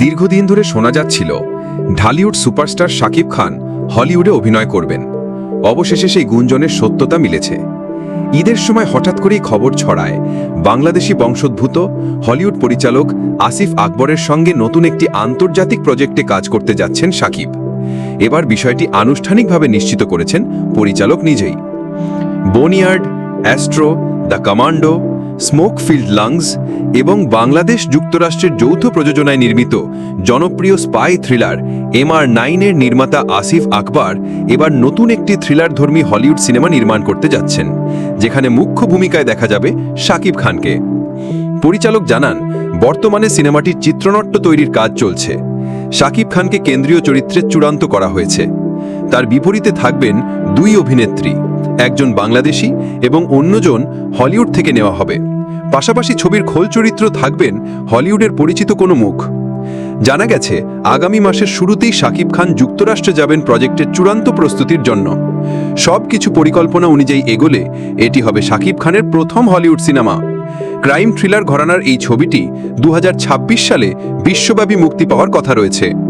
দীর্ঘদিন ধরে শোনা যাচ্ছিল, ঢালিউড সুপারস্টার শাকিব খান হলিউডে অভিনয় করবেন। অবশেষে সেই গুঞ্জনের সত্যতা মিলেছে। ঈদের সময় হঠাৎ করেই খবর ছড়ায়, বাংলাদেশি বংশোদ্ভূত হলিউড পরিচালক আসিফ আকবরের সঙ্গে নতুন একটি আন্তর্জাতিক প্রজেক্টে কাজ করতে যাচ্ছেন শাকিব। এবার বিষয়টি আনুষ্ঠানিকভাবে নিশ্চিত করেছেন পরিচালক নিজেই। Boneyard, Astro, the Commando Smokefield Lungs এবং বাংলাদেশ যুক্তরাষ্ট্রের যৌথ প্রযোজনায় নির্মিত জনপ্রিয় স্পাই থ্রিলার এম আর নাইনের নির্মাতা আসিফ আকবর এবার নতুন একটি থ্রিলারধর্মী হলিউড সিনেমা নির্মাণ করতে যাচ্ছেন, যেখানে মুখ্য ভূমিকায় দেখা যাবে শাকিব খানকে। পরিচালক জানান, বর্তমানে সিনেমাটির চিত্রনাট্য তৈরির কাজ চলছে। শাকিব খানকে কেন্দ্রীয় চরিত্রে চূড়ান্ত করা হয়েছে। তার বিপরীতে থাকবেন দুই অভিনেত্রী, একজন বাংলাদেশি এবং অন্যজন হলিউড থেকে নেওয়া হবে। পাশাপাশি ছবির খোল চরিত্র থাকবেন হলিউডের পরিচিত কোনো মুখ। জানা গেছে, আগামী মাসের শুরুতেই শাকিব খান যুক্তরাষ্ট্রে যাবেন প্রজেক্টের চূড়ান্ত প্রস্তুতির জন্য। সব কিছু পরিকল্পনা অনুযায়ী এগোলে এটি হবে শাকিব খানের প্রথম হলিউড সিনেমা। ক্রাইম থ্রিলার ঘরানার এই ছবিটি দু হাজার ছাব্বিশ সালে বিশ্বব্যাপী মুক্তি পাওয়ার কথা রয়েছে।